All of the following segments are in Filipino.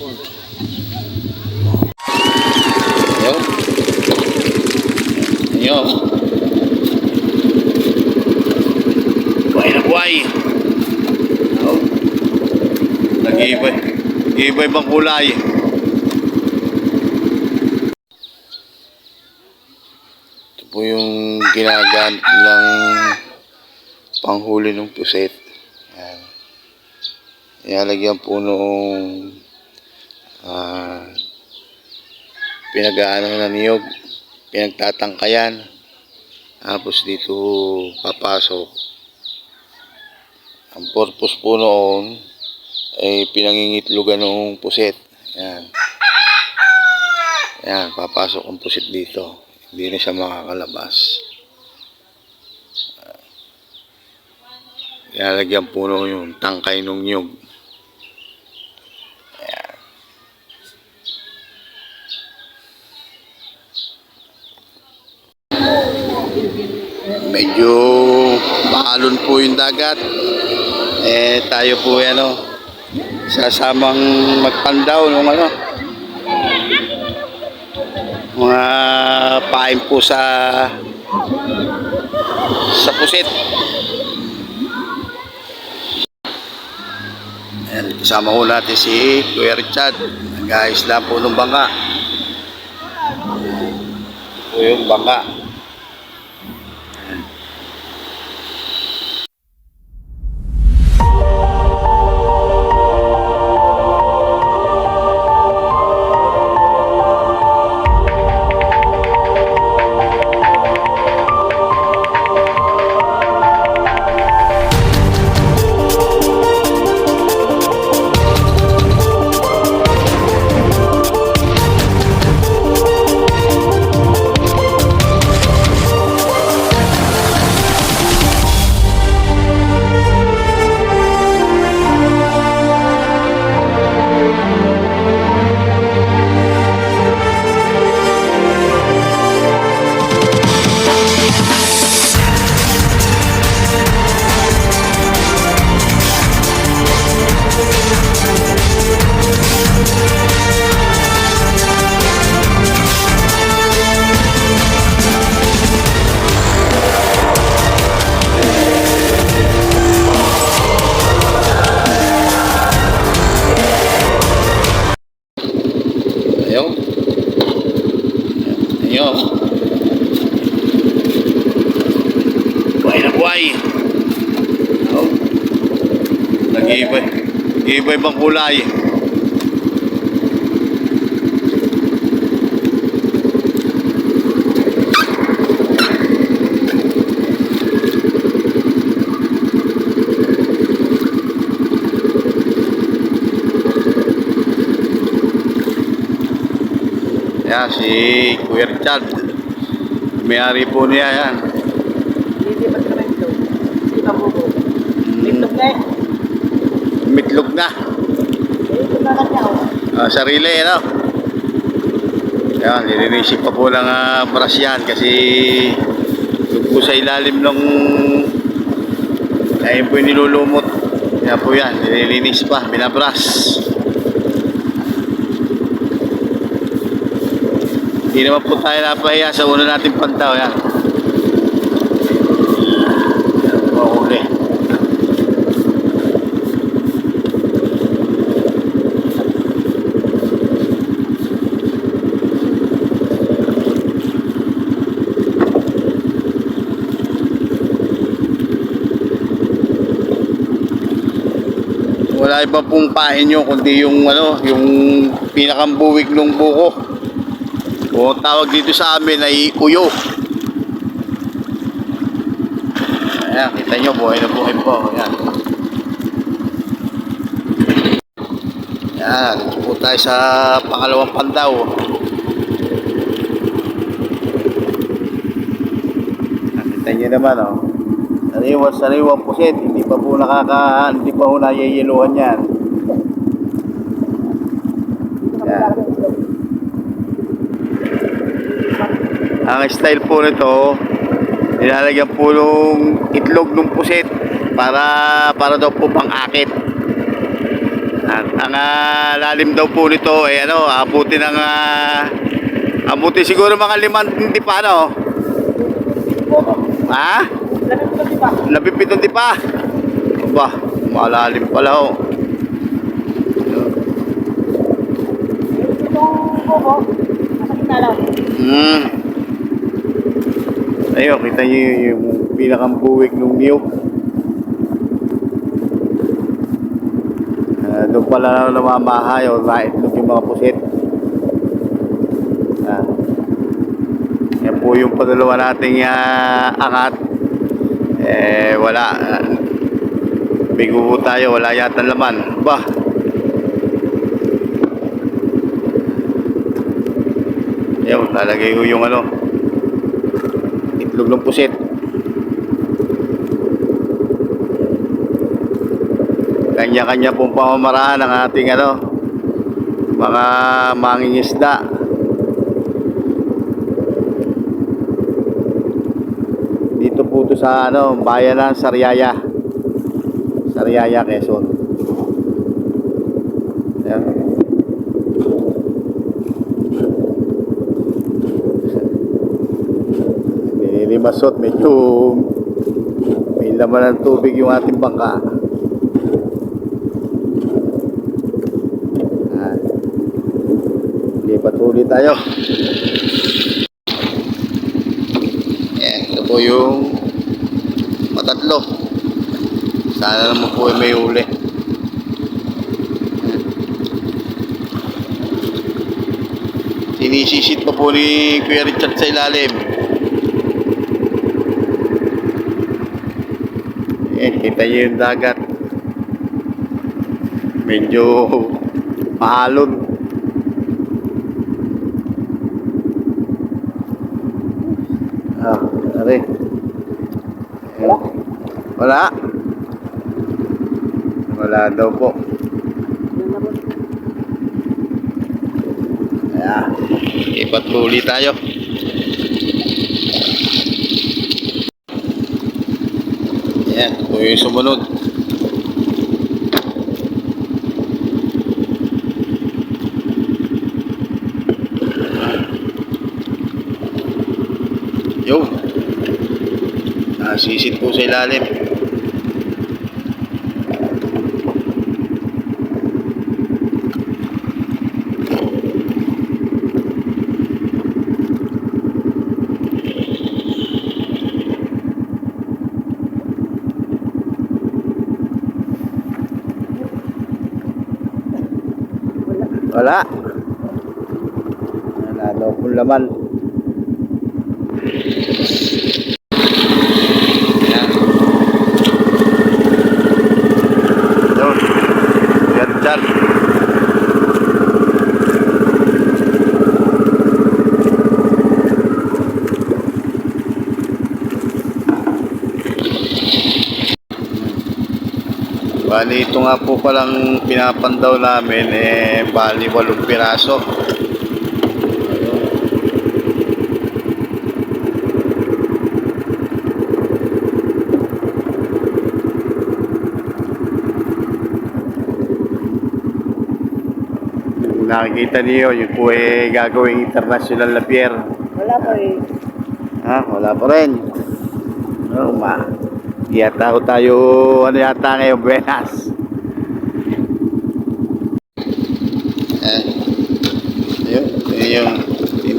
Ayun. Ayun. Buhay na buhay. Ayun. Nag-iiba. Nag-iiba ibang kulay. Ito po yung ginagamit ng panghuli ng puset. Yan. Ilalagyan po noong ah, pinag-aano na niyog, pinagtatangkayan. Tapos dito papasok. Ang purpose po noon ay pinangingitlugan ng puset. Yan. Yan, papasok ang pusit dito. Hindi na siya makakalabas. Ilalagyan po noon yung tangkay ng nyug. Medyo maalon po yung dagat. Eh, tayo po ano, sasamang magpandaw nung ano, mga pain po sa sa pusit. Ayan, kasama ko natin si Kuya Richard. Nag-aisla po ng bangka. Ito yung bangka. Nag-iiba ibang kulay. Yan, si Kuya Richard. May-ari po niya yan. Hindi ba ito ito? Hindi ba bubo? Itlog na eh. Mitlog na. Oh. Ah, sarili, ano? Yan, nilinisip pa po ng uh, brush yan kasi po sa ilalim ng ayun po yung nilulumot. Yan po yan, nililinis pa, binabras. Hindi naman po tayo napahiya sa una nating pantaw. Yan Wala iba pong pain nyo kundi yung ano, yung pinakambuwig ng buko. O tawag dito sa amin ay uyo. Ayan, kita nyo, buhay na buhay po. Ayan. Ayan, po tayo sa pangalawang pandaw. Kita nyo naman, oh. Sariwa, sariwang pusit. Pa po nakaka, hindi pa po nayeyeluhan yan. Ayan. Ang style po nito, nilalagyan po ng itlog ng pusit para para daw po pang akit. At ang ah, lalim daw po nito eh ano, abuti ng ah, abuti siguro mga limang hindi pa ano. Ha? Ba? Labing di pa. Ba, malalim pala oh. Gitna lang. Hmm. Ayun, kita niyo yung, pinakang buwig ng niyog. Ah, doon pala namamahay o naitlog yung mga pusit. Ah. Yan po yung padalawa nating ah, angat. Eh, wala. Bigo po tayo, wala yata laman. Bah, Ayaw, lalagay ko yung ano, itlog ng pusit. Kanya-kanya pong pamamaraan ng ating ano, mga mangingisda. Dito po to sa ano, bayan ng Sariaya. Sariaya, Quezon. Ayan. Nilimasot, medyo may laman ng tubig yung ating bangka. Ah, lipat ulit tayo. Ayan, ito po yung matatlo. Sana naman po ay may uli. Sinisisit pa po ni Kuya Richard sa ilalim. Eh, kita yung dagat. Medyo mahalon. Ah, ari. Wala. Wala. Wala daw po. Yan na po. Ayan. Ipatuli tayo. Ayan. Ito yung sumunod. Yo. Nasisit po sa ilalim. Wala. Wala daw pong laman. Ayan. Yun. Yan dyan. Bali, ito nga po palang pinapandaw namin, eh, bali, walong piraso. Nakikita niyo, yun po eh, gagawing international na pier. Wala po eh. Ha, wala pa rin. No, ma. Yata ko tayo, ano yata ngayon, buenas. Eh, yun, yun yung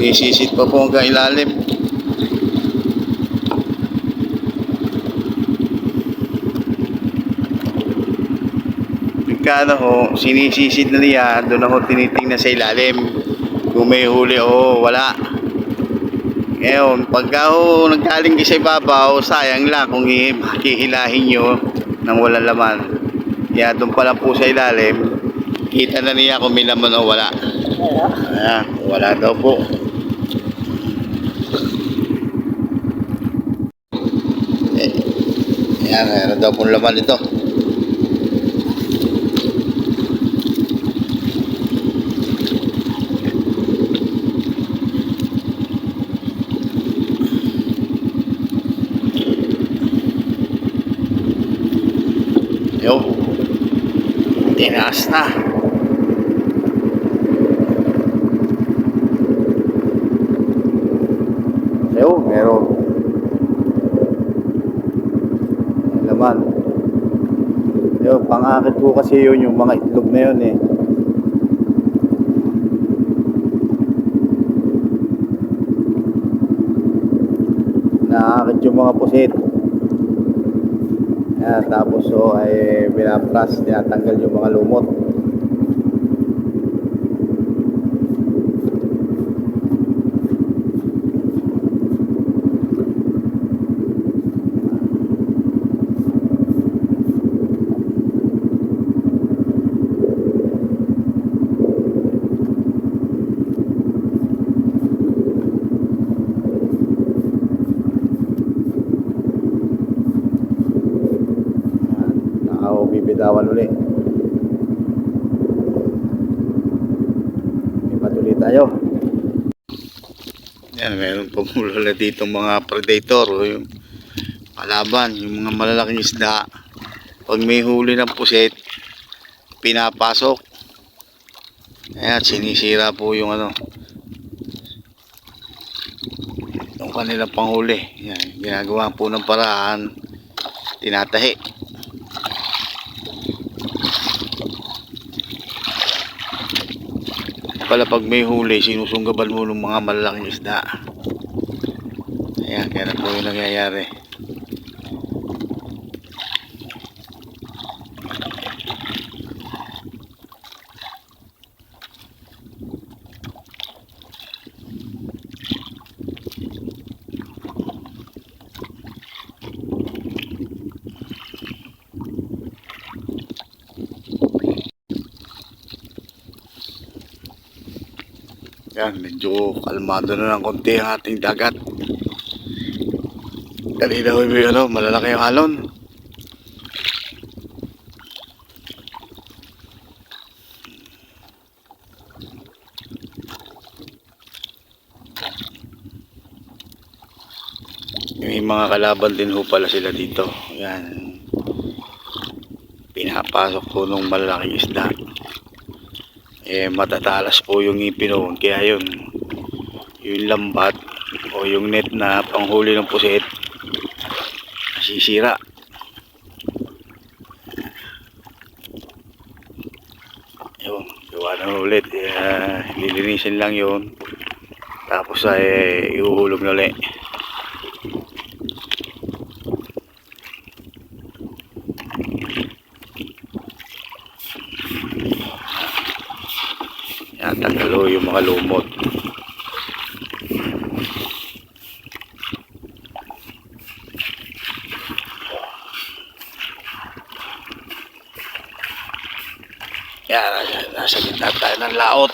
inisisit pa po hanggang ilalim. Pagka ano ho, sinisisid na niya, doon ako tinitingnan sa ilalim. Kung may huli o wala. Ngayon, pagka ho nagkaling sa ibabaw, sayang lang kung hihilahin nyo nang walang laman. Kaya doon pa lang po sa ilalim, kita na niya kung may laman o wala. Wala. Wala daw po. Eh, Ayan, meron daw pong laman ito. Mataas na. Ayun, meron. Laman. Ayun, pangakit ko kasi yun yung mga itlog na yun eh. Naakit yung mga pusit. Tapos so ay binapras, tinatanggal yung mga lumot. Ako bibitawan uli. Lipat ulit tayo. Pumulala dito mga predator yung kalaban, yung mga malalaking isda. Pag may huli ng puset, pinapasok. Ayan, sinisira po yung ano, yung kanilang panghuli. Yan, ginagawa po ng paraan, tinatahi. pala pag may huli, sinusunggaban mo ng mga malalaking isda. Ayan, na po yung nangyayari. Yan, medyo kalmado na ng konti ang ating dagat. Kanina ho may ano, malalaki yung alon. May mga kalaban din ho pala sila dito. Yan. Pinapasok po ng malalaking isda eh matatalas po yung ngipin noon kaya yun yung lambat o yung net na panghuli ng pusit nasisira yun gawa na ulit. Eh, lilinisin lang yun. Tapos ay ihuhulog na ulit. Yan, tanggal ho yung mga lumot. Yan, nasa gitna tayo ng laot.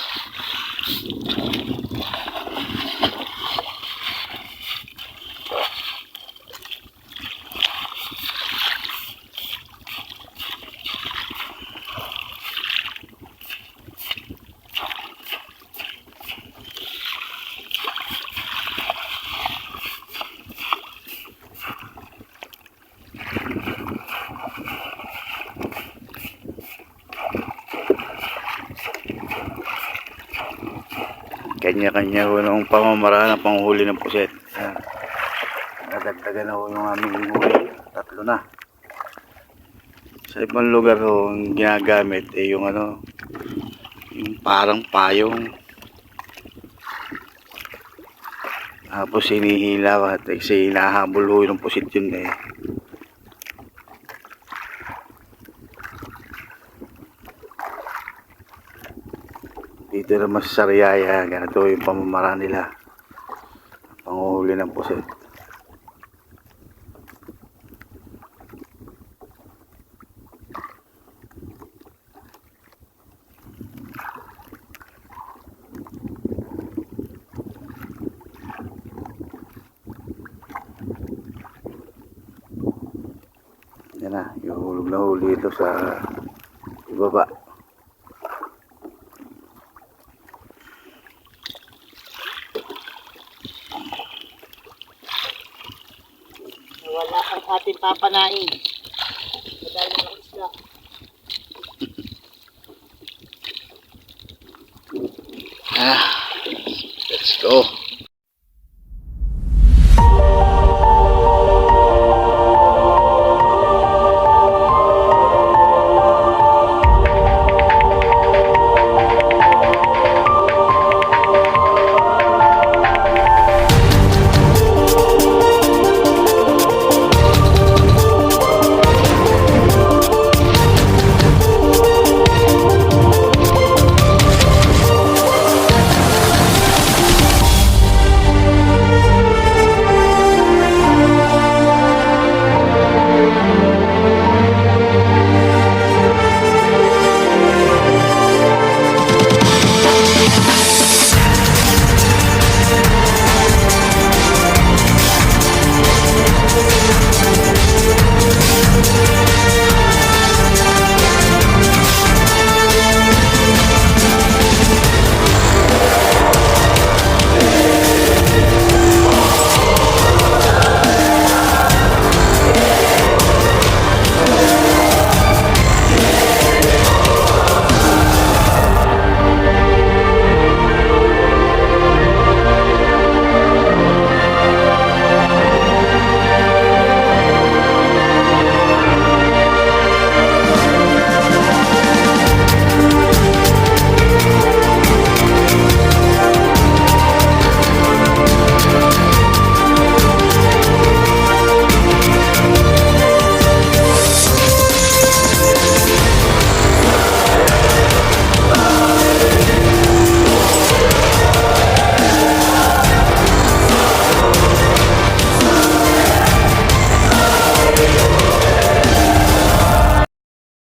Kanya-kanya ho ng pamamaraan ng panghuli ng puset. Yan. Nadagdagan na ho yung aming huli. Tatlo na. Sa ibang lugar ho, ang ginagamit eh yung ano, yung parang payong. Tapos hinihila at kasi hinahabol yung pusit yun eh. Dito naman sa Sariaya, ganito yung pamamaraan nila. Panguhuli ng pusit. Yan na, yung hulog na huli ito sa ibaba. Wala ang ating papanain. Madami ng isda. Ah, let's go.